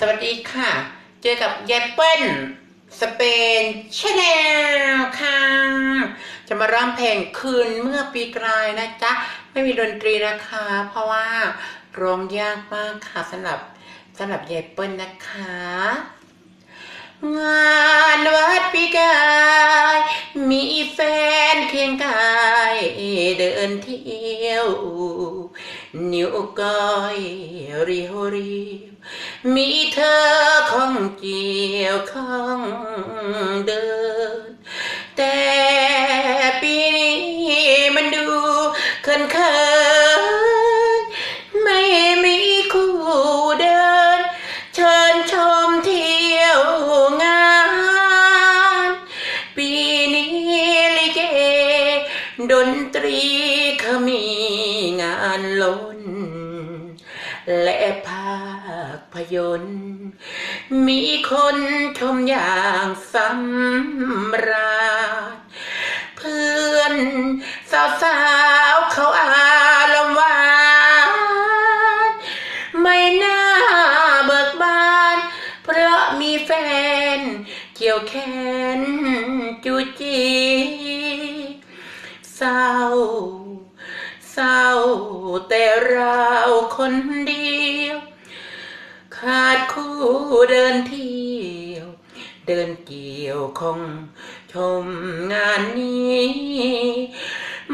สวัสดีค่ะ เจอกับยายเปิ้ลสเปนชาแนลค่ะ จะมาร้องเพลงคืนเมื่อปีกลายนะจ๊ะ ไม่มีดนตรีนะคะ เพราะว่าร้องยากมากค่ะสำหรับสำหรับยายเปิ้ลนะคะ งานวัดปีกาย มีแฟนเคียงกาย เดินเที่ยว นิ้วก้อยรีโรีมีเธอของเกี่ยวข้องเดิน แต่ปีนี้มันดูเขินเขิน เขามีงานล้น และภาคพยนตร์ มีคนชมอย่างสำราญเพื่อนสาวๆเขาอารมณ์หวานไม่น่าเบิกบาน เพราะมีแฟนเกี่ยวแขนจูจี เศร้า เศร้าแต่เราคนเดียว ขาดคู่เดินเที่ยว เดินเกี่ยวคงชมงานนี้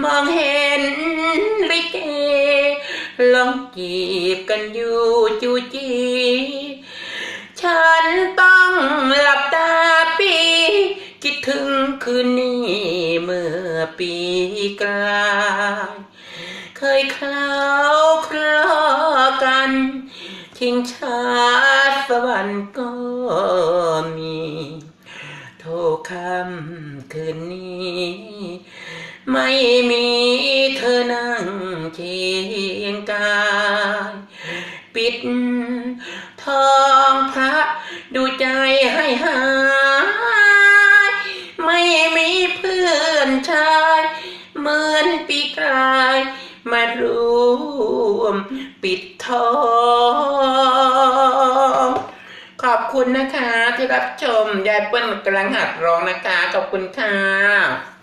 มองเห็นลิเกลองจีบกันอยู่จูจี ฉันต้องหลับตาปี คิดถึงคืนนี้เมื่อปี กลายเคยคล้าคลอกัน ทิ้งชาติสวรรค์ก็มี โทรคำคืนนี้ ไม่มีเธอนั่งเคียงกาย ปิดทอ กายมารวมปิดทองขอบคุณนะคะที่รับชมยายเปิ้ลกำลังหัดร้องนะคะ ขอบคุณค่ะ